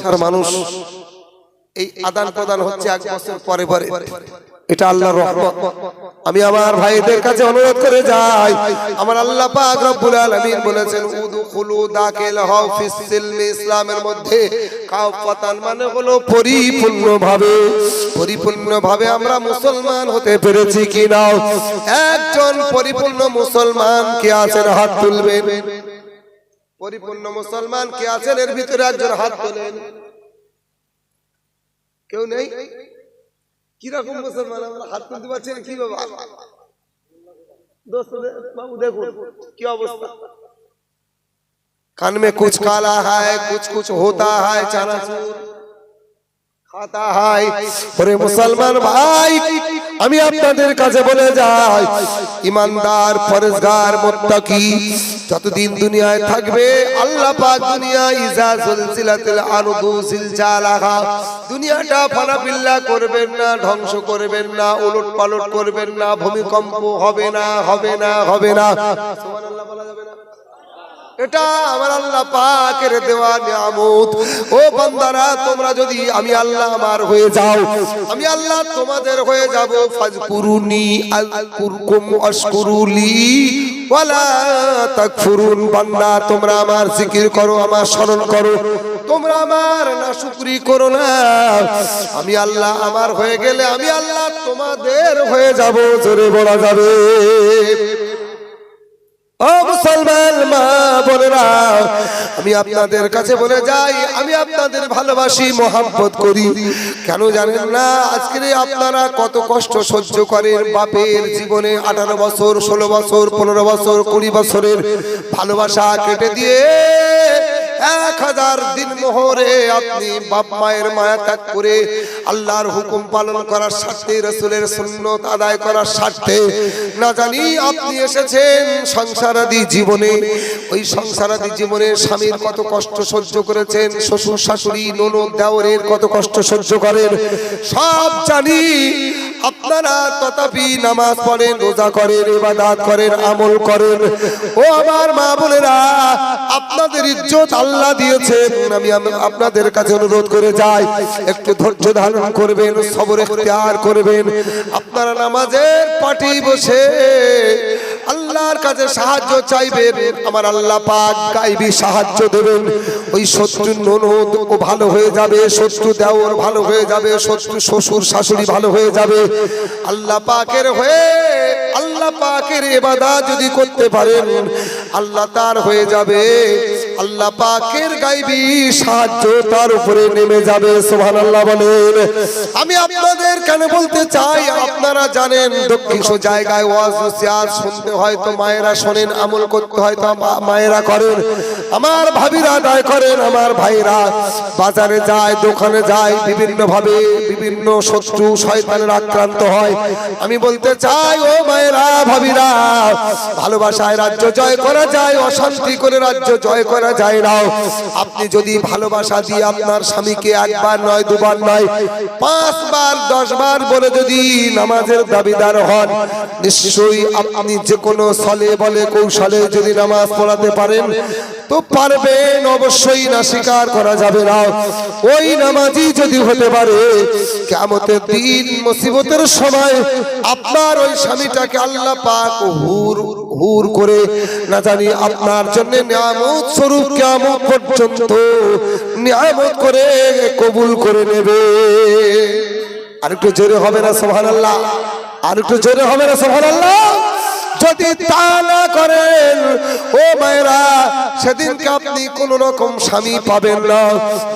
ছাড় মানুষ এই আদান প্রদান হচ্ছে এক বছর পরে পরে। এটা আল্লাহর রহমত। আমি আমার ভাইদের কাছে অনুরোধ করে যাই। আমার আল্লাহ পাক রব্বুল আলামিন বলেছেন, উদখুলু দাখিল হও ফিস সিলমি ইসলামের মধ্যে। কাফাতান মানে হলো পরিপূর্ণভাবে। পরিপূর্ণভাবে আমরা মুসলমান হতে পেরেছি কি নাও একজন পরিপূর্ণ মুসলমান কে আছেন? হাত তুলবেন। পরিপূর্ণ মুসলমান কে আছেন এর ভিতরে একজন হাত তোলেন কেউ নেই কিরকম মুসলমান আমরা হাত তুলতে পারছি না কি বাবা দোস্ত দে- বাবু দেখুন কি অবস্থা कान में कुछ काला है कुछ कुछ होता है चानाचूर खाता है ওরে মুসলমান ভাই আমি আপনাদের কাছে বলে যাই, ইমানদার, ফরজগার, মুত্তাকি, যতদিন দুনিয়ায় থাকবে, আল্লাহ পাক দুনিয়া ইজা সুলসিলাতিল আরদু জিলজালাহা, দুনিয়াটা ফানাফিল্লা করবেন না, ধ্বংস করবেন না উলট পালট করবেন না, ভূমিকম্প হবে না হবে না হবে না। সুবহানাল্লাহ বলা যাবে না। এটা আমার আল্লাহ পাকের দেওয়া নিয়ামত। ও বান্দারা, তোমরা যদি আমি আল্লাহ আমার হয়ে যাও, আমি আল্লাহ তোমাদের হয়ে যাব। ফাজকুরুনি আযকুরকুম ওয়াশকুরুলি ওয়ালা তাকফুরুন বান্দা, তোমরা আমার জিকির করো, আমার স্মরণ করো। তোমরা আমার না শুকরি করো না। আমি আল্লাহ আমার হয়ে গেলে আমি আল্লাহ তোমাদের হয়ে যাব, জোরে বলা যাবে। ও মুসলমান মা বোনেরা আমি আপনাদের কাছে বলে যাই, আমি আপনাদের ভালোবাসি মোহাম্মত করি। কেন জানেন না, আজকের আপনারা কত কষ্ট সহ্য করেন বাপের জীবনে আঠারো বছর, ষোলো বছর, পনেরো বছর, কুড়ি বছরের ভালোবাসা কেটে দিয়ে এক হাজার দিন মোহরে আপনি বাপ মায়ের মায়া ত্যাগ করে আল্লাহর হুকুম পালন করার স্বার্থে, রসুলের সুন্নত আদায় করার স্বার্থে না জানি আপনি এসেছেন সংসারাদি জীবনে। ওই সংসারাদি জীবনে স্বামীর কত কষ্ট সহ্য করেছেন, শ্বশুর শাশুড়ি, ননদ, দেওরের কত কষ্ট সহ্য করেন, সব জানি আপনারা তথাপি নামাজ পড়েন, রোজা করেন, ইবাদত করেন, আমল করেন। ও আমার মা বোনেরা, আপনাদের ইজ্জত আল্লাহ দিয়েছেন। আমি আপনাদের কাছে অনুরোধ করে যাই, একটু ধৈর্য ধারণ করবেন, সবর এখতিয়ার করবেন। আপনারা নামাজের পাটি বসে আল্লাহর কাছে সাহায্য চাইবেন, আমার আল্লাহ পাক গাইবি সাহায্য দেবেন। ওই শত্রু ননদ ও ভালো হয়ে যাবে শত্রু দেওর ভালো হয়ে যাবে শত্রু শ্বশুর শাশুড়ি ভালো হয়ে যাবে। আল্লাহ পাকের হয়ে, আল্লাহ পাকের এবাদা যদি করতে পারেন, আল্লাহ তার হয়ে যাবে। আল্লাহ পাকের গাইবি সাহায্য তার উপরে নেমে যাবে, সুবহানাল্লাহ বলেন। আমি আপনাদের কেন বলতে চাই, আপনারা জানেন দক্ষিণ জায়গায় ওয়াজ নসিহত শুনতে হয়তো মায়েরা শোনেন, আমল করতে হয়তো মা- মায়েরা করেন। আমার ভাবিরা আদায় করেন, আমার ভাইরা বাজারে যায়, দোকানে যায় বিভিন্ন ভাবে বিভিন্ন শত্রু শয়তানের আক্রান্ত হয়। আমি বলতে চাই, ও মায়েরা, ভাবিরা, ভালোবাসায় রাজ্য জয় করা যায়, অশান্তি করে রাজ্য জয় করা যায় না। আপনি যদি ভালোবাসা দিয়ে আপনার স্বামীকে একবার নয়, দুবার নয়, পাঁচবার, দশবার বলে যদি নামাজের দাবিদার হন, নিশ্চয়ই আপনি যে কোনো ছলে বলে কৌশলে যদি নামাজ পড়াতে পারেন, তো পারবেন, অবশ্যই না স্বীকার করা যাবে না। ওই নামাজি যদি হতে পারে কেমতের দিন মুসিবতের সময় আপনার ওই স্বামীটাকে আল্লাহ পাক হুর হুর করে না জানি আপনার জন্য নিয়ামত স্বরূপ কেমন পর্যন্ত নিয়ামত করে কবুল করে নেবে। আর একটু জোরে হবে না সোহান আল্লাহ আর একটু জোরে হবে না সোহান আল্লাহ যদি তা না করেন, ও মায়েরা, সেদিনকে আপনি কোন রকম স্বামী পাবেন না।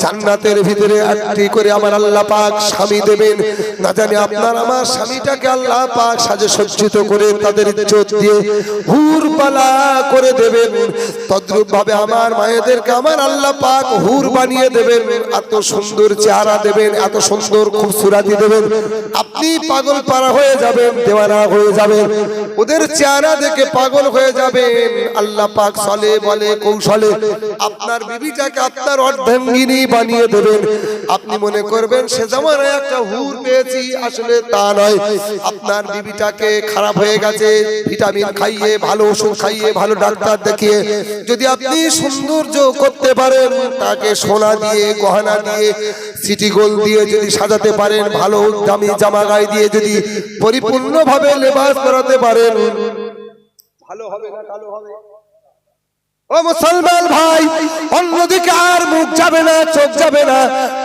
জান্নাতের ভিতরে একটি করে আমার আল্লাহ পাক স্বামী দেবেন। না জানি আপনার আমার স্বামীটাকে আল্লাহ পাক সাজে সজ্জিত করে তাদের ইজ্জত দিয়ে হুর পালা করে দেবেন। তদ্রুপ ভাবে আমার মায়েদেরকে আমার আল্লাহ পাক হুর বানিয়ে দেবেন। এত সুন্দর চেহারা দেবেন, এত সুন্দর খুব সুরাতি দেবেন। আপনি পাগল পারা হয়ে যাবেন, দেওয়ানা হয়ে যাবেন, ওদের চেহারা দেখে পাগল হয়ে যাবেন। আল্লাহ পাক সলে বলে, কৌশলে আপনার বিবিটাকে আপনার অর্ধাঙ্গিনী বানিয়ে দেবেন। আপনি মনে করবেন সে জামানায় একটা হুর পেয়েছি আসলে তা নয়। আপনার বিবিটাকে খারাপ হয়ে গেছে ভিটামিন খাইয়ে ভালো ওষুধ খাইয়ে ভালো ডাক্তার দেখিয়ে যদি আপনি সৌন্দর্য করতে পারেন তাকে সোনা দিয়ে গহনা দিয়ে সিটি গোল দিয়ে যদি সাজাতে পারেন ভালো দামি জামা গায়ে দিয়ে যদি পরিপূর্ণভাবে লেবাস করাতে পারেন। ভালো হবে না কালো হবে? ও মুসলমান ভাই, অন্যদিকে আর মুখ যাবে না, চোখ যাবে না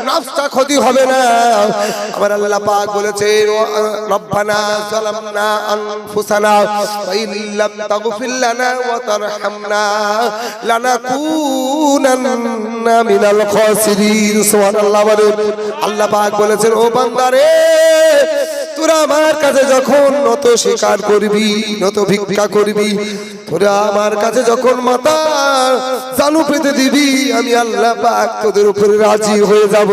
নাফসটা ক্ষতি হবে না। আমার আল্লাহ পাক বলেছে রব্বানা যালামনা আনফুসানা ওয়া ইল্লাম তাগফির লানা ওয়া তারহামনা লানাকুনান্না মিনাল খাসিরিন। সুবহানাল্লাহ বলেন। আল্লাহ পাক বলেছেন, ও বান্দারে তোরা আমার কাছে যখন নত স্বীকার করবি, নত ভিক্ষা করবি, তোরা আমার কাছে যখন মাতা জানু পেতে দিবি, আমি আল্লাহ পাক তোদের উপরে রাজি হয়ে যাব।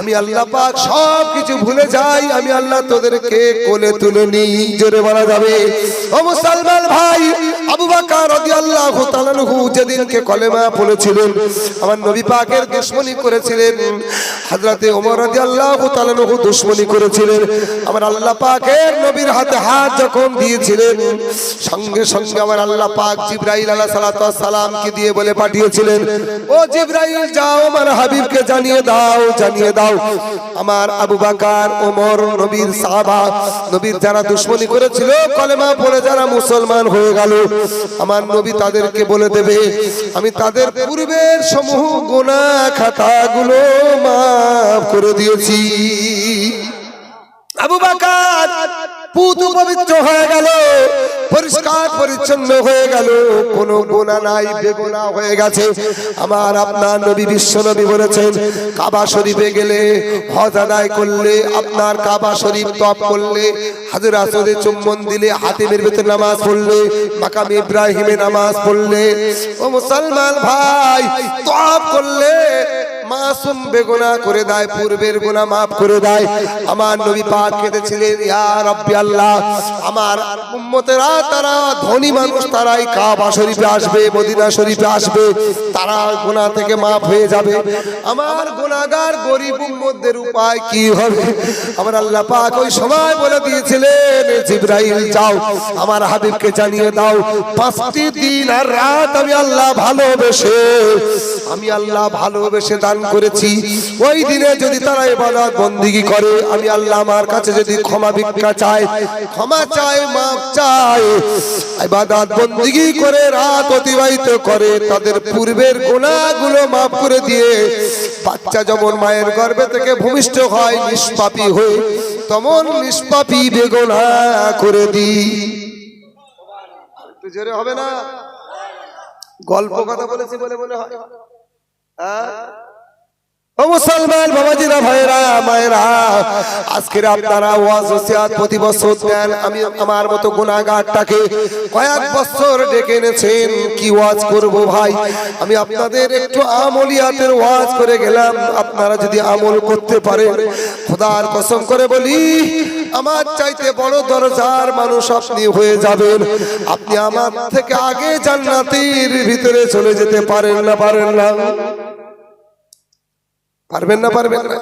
আমি আল্লাহ পাক সব কিছু ভুলে যাই, আমি আল্লাহ তোদেরকে কোলে তুলে নিই। জোরে বলা যাবে। ও মুসলমান ভাই, আবু বকর রাদিয়াল্লাহু তাআলা আনহু যেদিনকে কলেমা পড়েছিলেন, আমার নবী পাকের দুশমনি করেছিলেন। হযরতে ওমর রাদিয়াল্লাহু দুশমনি করেছিলেন। আমার আল্লাহ পাকের নবীর হাতে হাত যখন দিয়েছিলেন, সঙ্গে সঙ্গে আমার আল্লাহ পাক জিব্রাইল সালাতু সালামকে দিয়ে বলে পাঠিয়েছিলেন, ও জিব্রাইল, যাও আমার হাবিবকে জানিয়ে দাও জানিয়ে দাও। আমার আবু বকর, ওমর, নবীর সাহাবা, নবীর যারা দুশমনি করেছিল, কলেমা পড়ে যারা মুসলমান হয়ে গেল, আমার নবী তাদেরকে বলে দেবে, আমি তাদের পূর্বের সমূহ গোনা খাতাগুলো মাফ করে দিয়েছি। আবু বাকার পুতু পবিত্র হয়ে গেল, পরিষ্কার পরিচ্ছন্ন হয়ে গেল, কোনো গোনা নাই, বেগুনা হয়ে গেছে। আমার আপনার নবী বিশ্ব নবী বলেছেন, কাবা শরীফে গেলে হজ আদায় করলে, আপনার কাবা শরীফ তপ করলে হাজর আসরে চুম্বন দিলে, হাতিমের ভেতর নামাজ পড়লে, মাকাম ইব্রাহিমে নামাজ পড়লে, ও মুসলমান ভাই, তপ করলে মাসুম বেগুনা করে দেয়, পূর্বের গুণা মাফ করে দেয়। আমার নবী পাক কেঁদেছিলেন, ইয়া রাব্বি আল্লাহ। আমার উম্মতেরা, তারা ধনী মানুষ, তারাই কাবা শরীফে আসবে, মদিনা শরীফে আসবে। তারা গুনাহ থেকে মাফ হয়ে যাবে। আমার গুনাহগার গরিব উম্মতদের উপায় কি হবে? আমার আল্লাহ পাক ওই সময় বলে দিয়েছিলেন জিব্রাইল, যাও, আমার হাবিবকে জানিয়ে দাও, পাঁচটি দিন আর রাত আমি আল্লাহ ভালোবেসে আমি আল্লাহ ভালোবেসে দান করেছি। ওই দিনে যদি তারা ইবাদত বন্দিগি করে, আমি আল্লাহ আমার কাছে যদি ক্ষমা ভিক্ষা চায়, ক্ষমা চায়, মাফ চায়, ইবাদত বন্দিগি করে রাত অতিবাহিত করে, তাদের পূর্বের গুনাহগুলো মাফ করে দিয়ে, বাচ্চা যেমন মায়ের গর্ভে থেকে ভূমিষ্ঠ হয়, নিষ্পাপী হয়ে তেমন নিষ্পাপী বেগুনা করে দিই। জোরে হবে না? গল্প কথা বলেছি বলে মনে হ্যাঁ? ও মুসলমান বাবাজিরা ভাইরা মায়েরা, আজকের আপনারা ওয়াজ ওসিয়াত প্রতি বছর দেন। আমি আমার মতো গুনাহগারটাকে কয়েক বছর ডেকে এনেছেন। কি ওয়াজ করব ভাই? আমি আপনাদের একটু আমলিয়াতের ওয়াজ করে গেলাম। আপনারা যদি আমল করতে পারেন, খোদার কসম করে বলি, আমার চাইতে বড় দরজার মানুষ আপনি হয়ে যাবেন। আপনি আমার থেকে আগে জান্নাতের ভিতরে চলে যেতে পারেন না পারেন না। পারবেন না পারবেন না